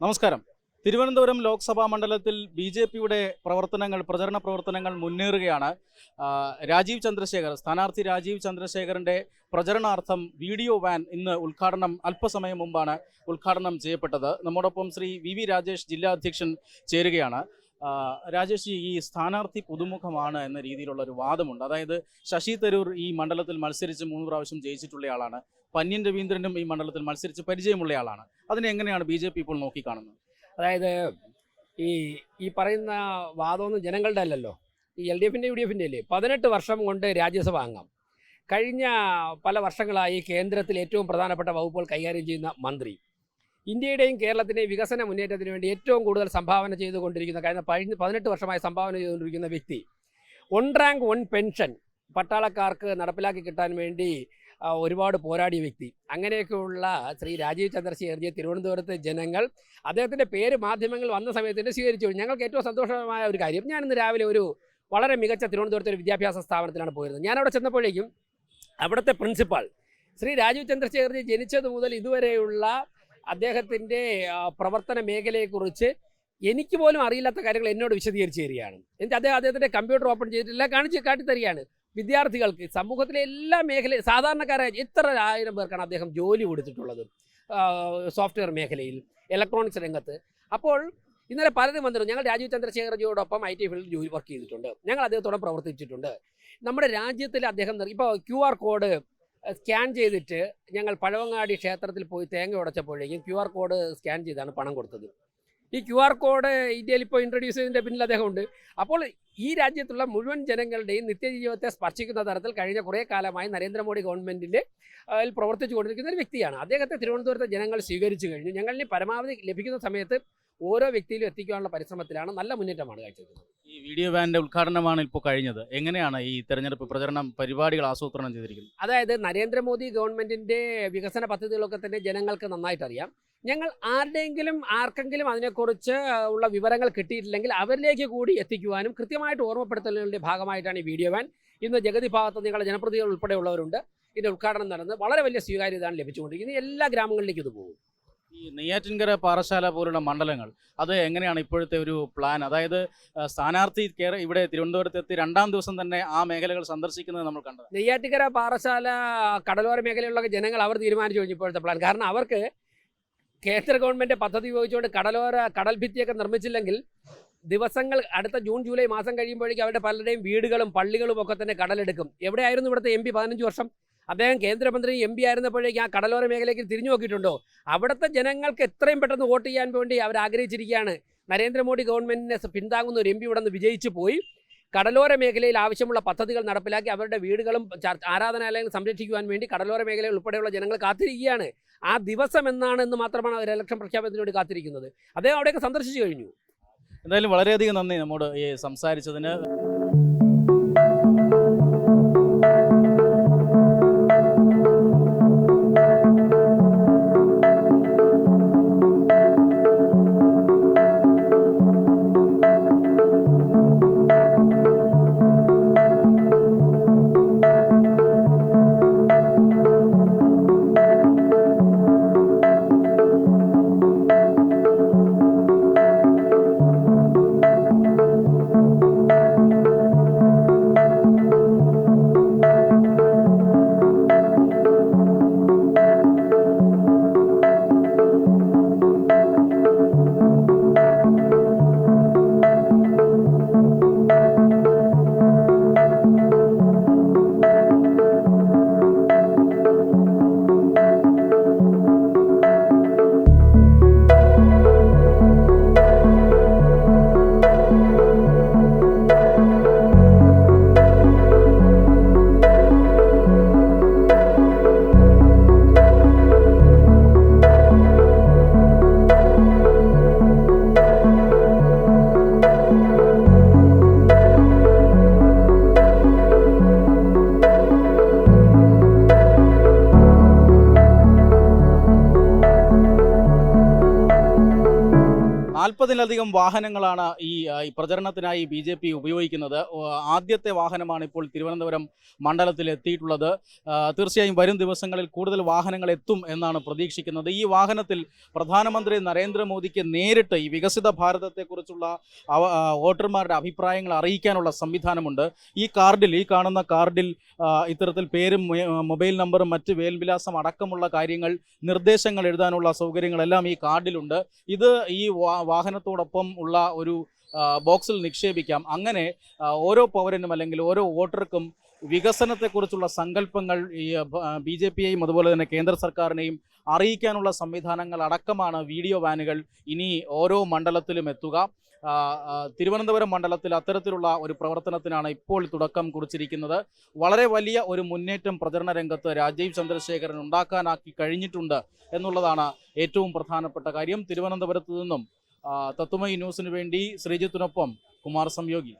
നമസ്കാരം. തിരുവനന്തപുരം ലോക്സഭാ മണ്ഡലത്തിൽ B J പിയുടെ പ്രവർത്തനങ്ങൾ പ്രചരണ പ്രവർത്തനങ്ങൾ മുന്നേറുകയാണ്. രാജീവ് ചന്ദ്രശേഖർ സ്ഥാനാർത്ഥി രാജീവ് ചന്ദ്രശേഖറിന്റെ പ്രചരണാർത്ഥം വീഡിയോ വാൻ ഇന്ന് ഉദ്ഘാടനം അല്പസമയം മുമ്പാണ് ഉദ്ഘാടനം ചെയ്യപ്പെട്ടത്. നമ്മോടൊപ്പം ശ്രീ വി വി രാജേഷ് ജില്ലാ അധ്യക്ഷൻ ചേരുകയാണ്. രാജേഷ് ഈ സ്ഥാനാർത്ഥി പുതുമുഖമാണ് എന്ന രീതിയിലുള്ള ഒരു വാദമുണ്ട്. അതായത് ശശി തരൂർ ഈ മണ്ഡലത്തിൽ മത്സരിച്ച് മൂന്ന് പ്രാവശ്യം ജയിച്ചിട്ടുള്ളയാളാണ്. പന്യൻ രവീന്ദ്രനും ഈ മണ്ഡലത്തിൽ മത്സരിച്ച് പരിചയമുള്ള ആളാണ്. അതിനെ എങ്ങനെയാണ് ബി ജെ പി ഇപ്പോൾ നോക്കിക്കാണുന്നത്? അതായത് ഈ ഈ പറയുന്ന വാദമൊന്നും ജനങ്ങളുടെ അല്ലല്ലോ. ഈ എൽ ഡി എഫിന്റെ യു ഡി എഫിന്റെ അല്ലേ? പതിനെട്ട് വർഷം കൊണ്ട് രാജ്യസഭ അംഗം. കഴിഞ്ഞ പല വർഷങ്ങളായി കേന്ദ്രത്തിൽ ഏറ്റവും പ്രധാനപ്പെട്ട വകുപ്പുകൾ കൈകാര്യം ചെയ്യുന്ന മന്ത്രി. ഇന്ത്യയുടെയും കേരളത്തിന്റെയും വികസന മുന്നേറ്റത്തിന് വേണ്ടി ഏറ്റവും കൂടുതൽ സംഭാവന ചെയ്തുകൊണ്ടിരിക്കുന്ന കഴിഞ്ഞ കഴിഞ്ഞ പതിനെട്ട് വർഷമായി സംഭാവന ചെയ്തുകൊണ്ടിരിക്കുന്ന വ്യക്തി. വൺ റാങ്ക് വൺ പെൻഷൻ പട്ടാളക്കാർക്ക് നടപ്പിലാക്കി കിട്ടാൻ വേണ്ടി ഒരുപാട് പോരാടിയ വ്യക്തി. അങ്ങനെയൊക്കെയുള്ള ശ്രീ രാജീവ് ചന്ദ്രശേഖർജിയെ തിരുവനന്തപുരത്തെ ജനങ്ങൾ അദ്ദേഹത്തിന്റെ പേര് മാധ്യമങ്ങൾ വന്ന സമയത്ത് സ്വീകരിച്ചു. ഞങ്ങൾക്ക് ഏറ്റവും സന്തോഷമായ ഒരു കാര്യം ഞാൻ ഇന്ന് രാവിലെ ഒരു വളരെ മികച്ച തിരുവനന്തപുരത്തെ ഒരു വിദ്യാഭ്യാസ സ്ഥാപനത്തിലാണ് പോയിരുന്നത്. ഞാൻ അവിടെ ചെന്നപ്പോഴേക്കും അവിടുത്തെ പ്രിൻസിപ്പാൾ ശ്രീ രാജീവ് ചന്ദ്രശേഖർജി ജനിച്ചത് മുതൽ ഇതുവരെയുള്ള അദ്ദേഹത്തിന്റെ പ്രവർത്തന മേഖലയെക്കുറിച്ച് എനിക്ക് പോലും അറിയില്ലാത്ത കാര്യങ്ങൾ എന്നോട് വിശദീകരിച്ച് തരികയാണ്. എന്നിട്ട് അദ്ദേഹം അദ്ദേഹത്തിന്റെ കമ്പ്യൂട്ടർ ഓപ്പൺ ചെയ്തിട്ടില്ല കാണിച്ച് കാട്ടിത്തരികയാണ്. വിദ്യാർത്ഥികൾക്ക് സമൂഹത്തിലെ എല്ലാ മേഖല സാധാരണക്കാരായ എത്ര ആയിരം പേർക്കാണ് അദ്ദേഹം ജോലി കൊടുത്തിട്ടുള്ളത്? സോഫ്റ്റ്വെയർ മേഖലയിൽ ഇലക്ട്രോണിക്സ് രംഗത്ത്. അപ്പോൾ ഇന്നലെ പലരും വന്നിരുന്നു. ഞങ്ങൾ രാജീവ് ചന്ദ്രശേഖരജിയോടൊപ്പം ഐ ടി ഫീൽഡിൽ ജോലി വർക്ക് ചെയ്തിട്ടുണ്ട്. ഞങ്ങൾ അദ്ദേഹത്തോടെ പ്രവർത്തിച്ചിട്ടുണ്ട്. നമ്മുടെ രാജ്യത്തിൽ അദ്ദേഹം ഇപ്പോൾ ക്യു ആർ കോഡ് സ്കാൻ ചെയ്തിട്ട് ഞങ്ങൾ പഴവങ്ങാടി ക്ഷേത്രത്തിൽ പോയി തേങ്ങ ഉടച്ചപ്പോഴേക്കും ക്യു ആർ കോഡ് സ്കാൻ ചെയ്താണ് പണം കൊടുത്തത്. ഈ ക്യു ആർ കോഡ് ഇന്ത്യയിൽ ഇപ്പോൾ ഇൻട്രൊഡ്യൂസ് ചെയ്തതിന്റെ പിന്നിൽ അദ്ദേഹമുണ്ട്. അപ്പോൾ ഈ രാജ്യത്തുള്ള മുഴുവൻ ജനങ്ങളുടെയും നിത്യജീവിതത്തെ സ്പർശിക്കുന്ന തരത്തിൽ കഴിഞ്ഞ കുറേ കാലമായി നരേന്ദ്രമോദി ഗവൺമെന്റിന്റെ പ്രവർത്തിച്ചു കൊണ്ടിരിക്കുന്ന ഒരു വ്യക്തിയാണ്. അദ്ദേഹത്തെ തിരുവനന്തപുരത്തെ ജനങ്ങൾ സ്വീകരിച്ചു കഴിഞ്ഞു. ഞങ്ങളിന് പരമാവധി ലഭിക്കുന്ന സമയത്ത് ഓരോ വ്യക്തിയിലും എത്തിക്കാനുള്ള പരിശ്രമത്തിലാണ് നല്ല മുന്നേറ്റമാണ് കാഴ്ചവെക്കുന്നത്. ഈ വീഡിയോ വാനിന്റെ ഉദ്ഘാടനമാണ് ഇപ്പോൾ കഴിഞ്ഞത്. എങ്ങനെയാണ് ഈ തെരഞ്ഞെടുപ്പ് പ്രചരണം പരിപാടികൾ ആസൂത്രണം ചെയ്തിരിക്കുന്നത്? അതായത് നരേന്ദ്രമോദി ഗവൺമെന്റിന്റെ വികസന പദ്ധതികളൊക്കെ തന്നെ ജനങ്ങൾക്ക് നന്നായിട്ട് അറിയാം ഞങ്ങൾ ആരുടെയെങ്കിലും ആർക്കെങ്കിലും അതിനെക്കുറിച്ച് ഉള്ള വിവരങ്ങൾ കിട്ടിയിട്ടില്ലെങ്കിൽ അവരിലേക്ക് കൂടി എത്തിക്കുവാനും കൃത്യമായിട്ട് ഓർമ്മപ്പെടുത്തലുകളുടെ ഭാഗമായിട്ടാണ് ഈ വീഡിയോ വാൻ. ഇന്ന് ജഗതി ഭാഗത്ത് നിങ്ങളുടെ ജനപ്രതിനിധികൾ ഉൾപ്പെടെയുള്ളവരുണ്ട്. ഇതിന്റെ ഉദ്ഘാടനം നടന്ന് വളരെ വലിയ സ്വീകാര്യതയാണ് ലഭിച്ചുകൊണ്ടിരിക്കുന്നത്. എല്ലാ ഗ്രാമങ്ങളിലേക്കും ഇത് പോകും. ഈ നെയ്യാറ്റിൻകര പാറശാല പോലുള്ള മണ്ഡലങ്ങൾ അത് എങ്ങനെയാണ് ഇപ്പോഴത്തെ ഒരു പ്ലാൻ? അതായത് സ്ഥാനാർത്ഥി കയറി ഇവിടെ തിരുവനന്തപുരത്ത് എത്തി രണ്ടാം ദിവസം തന്നെ ആ മേഖലകൾ സന്ദർശിക്കുന്നത് നമ്മൾ കണ്ടത് നെയ്യാറ്റിൻകര പാറശാല കടലോര മേഖലയിലുള്ള ജനങ്ങൾ അവർ തീരുമാനിച്ചു കഴിഞ്ഞു ഇപ്പോഴത്തെ പ്ലാൻ. കാരണം അവർക്ക് കേന്ദ്ര ഗവൺമെന്റ് പദ്ധതി ഉപയോഗിച്ചുകൊണ്ട് കടലോര കടൽ ഭിത്തിയൊക്കെ നിർമ്മിച്ചില്ലെങ്കിൽ ദിവസങ്ങൾ അടുത്ത ജൂൺ ജൂലൈ മാസം കഴിയുമ്പോഴേക്കും അവരുടെ പലരുടെയും വീടുകളും പള്ളികളും ഒക്കെ തന്നെ കടലെടുക്കും. എവിടെയായിരുന്നു ഇവിടുത്തെ എം പി പതിനഞ്ച് വർഷം? അദ്ദേഹം കേന്ദ്രമന്ത്രി എം പി ആയിരുന്നപ്പോഴേക്കും ആ കടലോര മേഖലയ്ക്ക് തിരിഞ്ഞു നോക്കിയിട്ടുണ്ടോ? അവിടുത്തെ ജനങ്ങൾക്ക് എത്രയും പെട്ടെന്ന് വോട്ട് ചെയ്യാൻ വേണ്ടി അവർ ആഗ്രഹിച്ചിരിക്കുകയാണ്. നരേന്ദ്രമോദി ഗവൺമെന്റിനെ പിന്താങ്ങുന്ന ഒരു എം പി ഇവിടെ നിന്ന് വിജയിച്ചു പോയി. കടലോര മേഖലയിൽ ആവശ്യമുള്ള പദ്ധതികൾ നടപ്പിലാക്കി അവരുടെ വീടുകളും ആരാധനാലയങ്ങളും സംരക്ഷിക്കുവാൻ വേണ്ടി കടലോര മേഖലയിൽ ഉൾപ്പെടെയുള്ള ജനങ്ങൾ കാത്തിരിക്കുകയാണ്. ആ ദിവസം എന്നാണ് എന്ന് മാത്രമാണ് അവർ ഇലക്ഷൻ പ്രഖ്യാപനത്തിന് വേണ്ടി കാത്തിരിക്കുന്നത്. അദ്ദേഹം അവിടെയൊക്കെ സന്ദർശിച്ചു കഴിഞ്ഞു. എന്തായാലും വളരെയധികം നന്ദി നമ്മോട് ഈ സംസാരിച്ചതിന്. നാൽപ്പതിലധികം വാഹനങ്ങളാണ് ഈ പ്രചരണത്തിനായി ബി ജെ പി ഉപയോഗിക്കുന്നത്. ആദ്യത്തെ വാഹനമാണ് ഇപ്പോൾ തിരുവനന്തപുരം മണ്ഡലത്തിൽ എത്തിയിട്ടുള്ളത്. തീർച്ചയായും വരും ദിവസങ്ങളിൽ കൂടുതൽ വാഹനങ്ങൾ എത്തും എന്നാണ് പ്രതീക്ഷിക്കുന്നത്. ഈ വാഹനത്തിൽ പ്രധാനമന്ത്രി നരേന്ദ്രമോദിക്ക് നേരിട്ട് ഈ വികസിത ഭാരതത്തെക്കുറിച്ചുള്ള വോട്ടർമാരുടെ അഭിപ്രായങ്ങൾ അറിയിക്കാനുള്ള സംവിധാനമുണ്ട്. ഈ കാർഡിൽ ഈ കാണുന്ന കാർഡിൽ ഇത്തരത്തിൽ പേരും മൊബൈൽ നമ്പറും മറ്റ് വേൽവിലാസം അടക്കമുള്ള കാര്യങ്ങൾ നിർദ്ദേശങ്ങൾ എഴുതാനുള്ള സൗകര്യങ്ങളെല്ലാം ഈ കാർഡിലുണ്ട്. ഇത് ഈ വാ- വാഹനത്തോടൊപ്പം ഉള്ള ഒരു ബോക്സിൽ നിക്ഷേപിക്കാം. അങ്ങനെ ഓരോ പൗരനും അല്ലെങ്കിൽ ഓരോ വോട്ടർക്കും വികസനത്തെക്കുറിച്ചുള്ള സങ്കല്പങ്ങൾ ഈ ബി ജെ പിയെയും അതുപോലെ തന്നെ കേന്ദ്ര സർക്കാരിനെയും അറിയിക്കാനുള്ള സംവിധാനങ്ങൾ അടക്കമാണ് വീഡിയോ വാനുകൾ ഇനി ഓരോ മണ്ഡലത്തിലും എത്തുക. തിരുവനന്തപുരം മണ്ഡലത്തിൽ അത്തരത്തിലുള്ള ഒരു പ്രവർത്തനത്തിനാണ് ഇപ്പോൾ തുടക്കം കുറിച്ചിരിക്കുന്നത്. വളരെ വലിയ ഒരു മുന്നേറ്റം പ്രചരണ രംഗത്ത് രാജീവ് ചന്ദ്രശേഖരൻ ഉണ്ടാക്കാനാക്കി കഴിഞ്ഞിട്ടുണ്ട് എന്നുള്ളതാണ് ഏറ്റവും പ്രധാനപ്പെട്ട കാര്യം. തിരുവനന്തപുരത്ത് നിന്നും ന്യൂസിനു ന്യൂസിന് വേണ്ടി ശ്രീജിത്തിനൊപ്പം കുമാർ സംയോഗി.